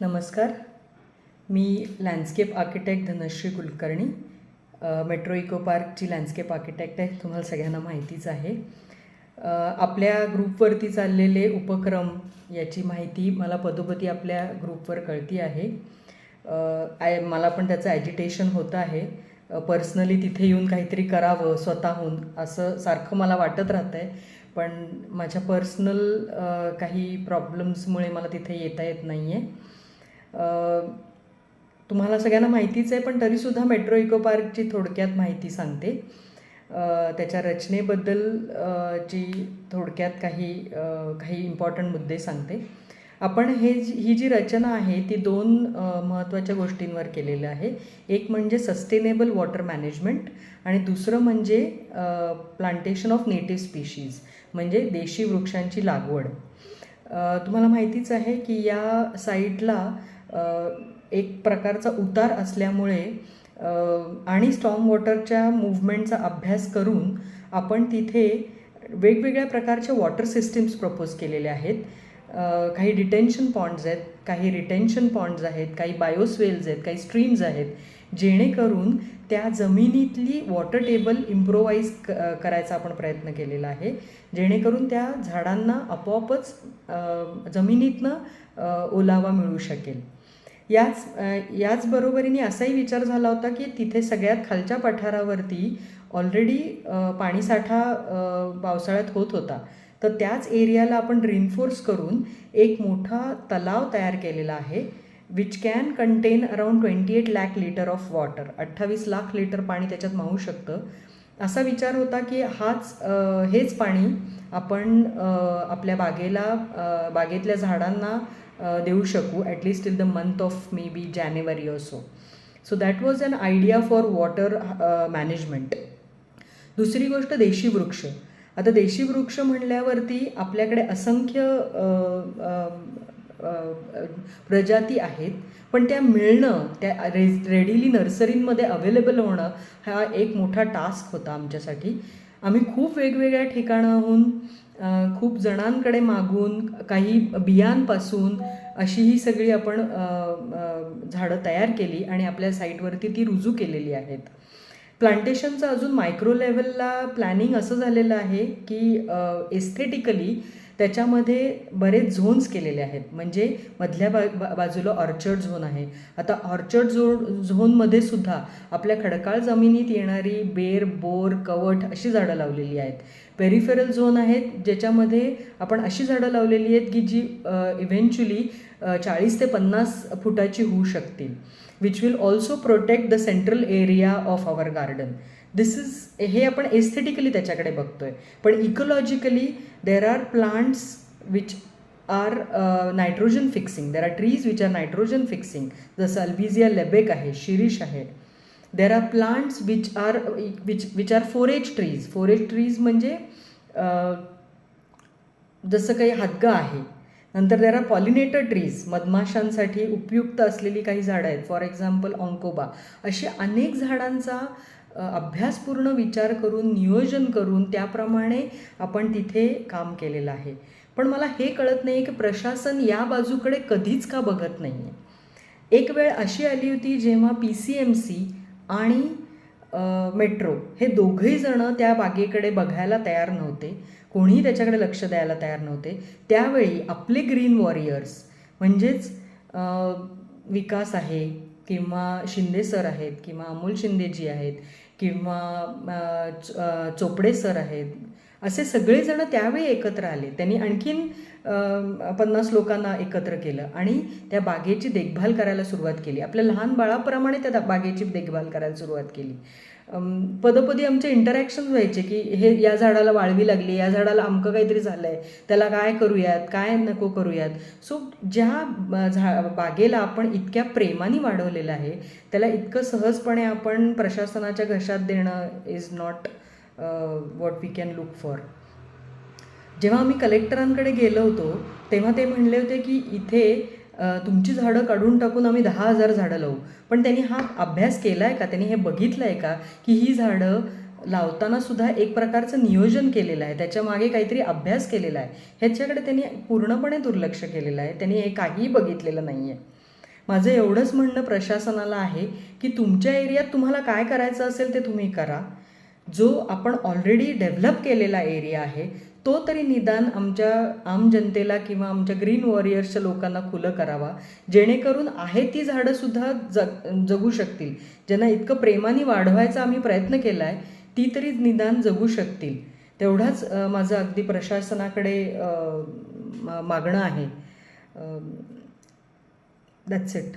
नमस्कार. मी landscape architect Dhanashree Kulkarni. Metro eco पार्कची landscape architect आहे. तुम्हाला सगळ्यांना माहितीच आहे. आपल्या ग्रुपवरती चाललेले उपक्रम याची माहिती मला पदोपदी आपल्या ग्रुपवर कळती आहे. आय मला पण त्याचं ॲजिटेशन होतं आहे. पर्सनली तिथे येऊन काहीतरी करावं स्वतःहून असं सारखं मला वाटत राहतं आहे पण माझ्या पर्सनल काही प्रॉब्लेम्समुळे मला तिथे येता येत नाही आहे तुम्हाला सगळ्यांना माहितीच आहे पण तरीसुद्धा मेट्रो इको पार्कची थोडक्यात माहिती सांगते. त्याच्या रचनेबद्दल जी ची थोडक्यात काही काही इम्पॉर्टंट मुद्दे सांगते. आपण हे जी ही जी रचना आहे ती दोन महत्त्वाच्या गोष्टींवर केलेलं आहे. एक म्हणजे सस्टेनेबल वॉटर मॅनेजमेंट आणि दुसरं म्हणजे प्लांटेशन ऑफ नेटिव्ह स्पीशीज म्हणजे देशी वृक्षांची लागवड. तुम्हाला माहितीच आहे की या साईटला एक प्रकारचा उतार असल्यामुळे आणि स्ट्रॉंग वॉटरच्या मूवमेंटचा अभ्यास करून आपण तिथे वेगवेगळ्या प्रकारच्या वॉटर सिस्टीम्स प्रपोज केलेले आहेत. काही डिटेन्शन पॉन्ड्स आहेत काही रिटेन्शन पॉन्ड्स आहेत काही बायोस्वेल्स आहेत काही स्ट्रीम्स आहेत. जेणेकरून त्या जमिनीतली वॉटर टेबल इम्प्रोवाईज क करायचा आपण प्रयत्न केलेला आहे. जेणेकरून त्या झाडांना आपोआपच जमिनीतनं ओलावा मिळू शकेल. याच याचबरोबरीने असाही विचार झाला होता की तिथे सगळ्यात खालच्या पठारावरती ऑलरेडी पाणीसाठा पावसाळ्यात होत होता. तर त्याच एरियाला आपण रिन्फोर्स करून एक मोठा तलाव तयार केलेला आहे which can contain around twenty eight lakh litre of water अठ्ठावीस लाख लिटर पाणी त्याच्यात मावू शकतं. असा विचार होता की हाच हेच पाणी आपण आपल्या बागेला बागेतल्या झाडांना देऊ शकू at least till the month of May be जानेवारी असो so that was an idea for water management दुसरी गोष्ट देशी वृक्ष. आता देशी वृक्ष म्हणल्यावरती आपल्याकडे असंख्य प्रजाती आहेत पण त्या मिळणं त्या रे रेडिली नर्सरींमध्ये अवेलेबल होणं हा एक मोठा टास्क होता आमच्यासाठी. आम्ही खूप वेगवेगळ्या ठिकाणाहून खूप जणांकडे मागून काही बियांपासून अशी ही सगळी आपण झाडं तयार केली आणि आपल्या साईटवरती ती रुजू केलेली आहेत. प्लांटेशनचं अजून मायक्रो लेवलला प्लॅनिंग असं झालेलं आहे की एस्थेटिकली त्याच्यामध्ये बरेच झोन्स केलेले आहेत. म्हणजे मधल्या बा बा- बाजूला ऑर्चर्ड झोन आहे. आता ऑर्चर्ड झो झोनमध्ये सुद्धा आपल्या खडकाळ जमिनीत येणारी बेर बोर कवठ अशी झाडं लावलेली आहेत. पेरिफेरल झोन आहेत ज्याच्यामध्ये आपण अशी झाडं लावलेली आहेत की जी इव्हेंच्युली चाळीस ते पन्नास फुटाची होऊ शकतील. Which will also protect the central area of our garden this is हे आपण एस्थेटिकली त्याच्याकडे बघतोय. पण ecologically there are plants which are nitrogen fixing there are trees which are nitrogen fixing जसं अल्बिझिया लेबेक आहे शिरीष आहे. There are plants which are which which are forage trees forage trees म्हणजे जसं काही हद्गा आहे नंतर देर आर पॉलिनेटर ट्रीज मधमाशांसाठी उपयुक्त असलेली काही झाडं आहेत. फॉर एक्झाम्पल ऑंकोबा अशी अनेक झाडांचा अभ्यासपूर्ण विचार करून नियोजन करून त्याप्रमाणे आपण तिथे काम केलेलं आहे. पण मला हे कळत नाही की प्रशासन या बाजूकडे कधीच का बघत नाही आहे एक वेळ अशी आली होती जेव्हा पी सी एम सी आणि मेट्रो हे दोघंही जणं त्या बागेकडे बघायला तयार नव्हते. कोणीही त्याच्याकडे लक्ष द्यायला तयार नव्हते. त्यावेळी आपले ग्रीन वॉरियर्स म्हणजेच विकास आहे किंवा शिंदे सर आहेत किंवा अमोल शिंदेजी आहेत किंवा चोपडे सर आहेत असे सगळेजण त्यावेळी एकत्र आले. त्यांनी आणखीन पन्नास लोकांना एकत्र केलं आणि त्या बागेची देखभाल करायला सुरुवात केली. आपल्या लहान बाळाप्रमाणे त्या बागेची देखभाल करायला सुरुवात केली. पदपदी पदोपदी आमचे इंटरॅक्शन व्हायचे की हे या झाडाला वाळवी लागली या झाडाला अमकं काहीतरी झालं आहे त्याला काय करूयात काय नको करूयात. सो ज्या झा बागेला आपण इतक्या प्रेमाने वाढवलेलं आहे त्याला इतकं सहजपणे आपण प्रशासनाच्या घशात देणं is not what we can look for जेव्हा आम्ही कलेक्टरांकडे गेलो होतो तेव्हा ते म्हणले होते की इथे तुमची झाडं काढून टाकून आम्ही दहा हजार झाडं लावू. पण त्यांनी हा अभ्यास केला आहे का? त्यांनी हे बघितलं आहे का? की ही झाडं लावताना सुद्धा एक प्रकारचं नियोजन केलेलं आहे. त्याच्यामागे काहीतरी अभ्यास केलेला आहे. ह्याच्याकडे त्यांनी पूर्णपणे दुर्लक्ष केलेलं आहे. त्यांनी हे काहीही बघितलेलं नाही आहे माझं एवढंच म्हणणं प्रशासनाला आहे की तुमच्या एरियात तुम्हाला काय करायचं असेल ते तुम्ही करा. जो आपण ऑलरेडी डेव्हलप केलेला एरिया आहे तो तरी निदान आमच्या आम जनतेला किंवा आमच्या ग्रीन वॉरियर्सच्या लोकांना खुलं करावा. जेणेकरून आहे ती झाडंसुद्धा जग जगू शकतील. ज्यांना इतकं प्रेमाने वाढवायचा आम्ही प्रयत्न केला आहे ती तरी निदान जगू शकतील. तेवढाच माझं अगदी प्रशासनाकडे मागणं आहे. That's it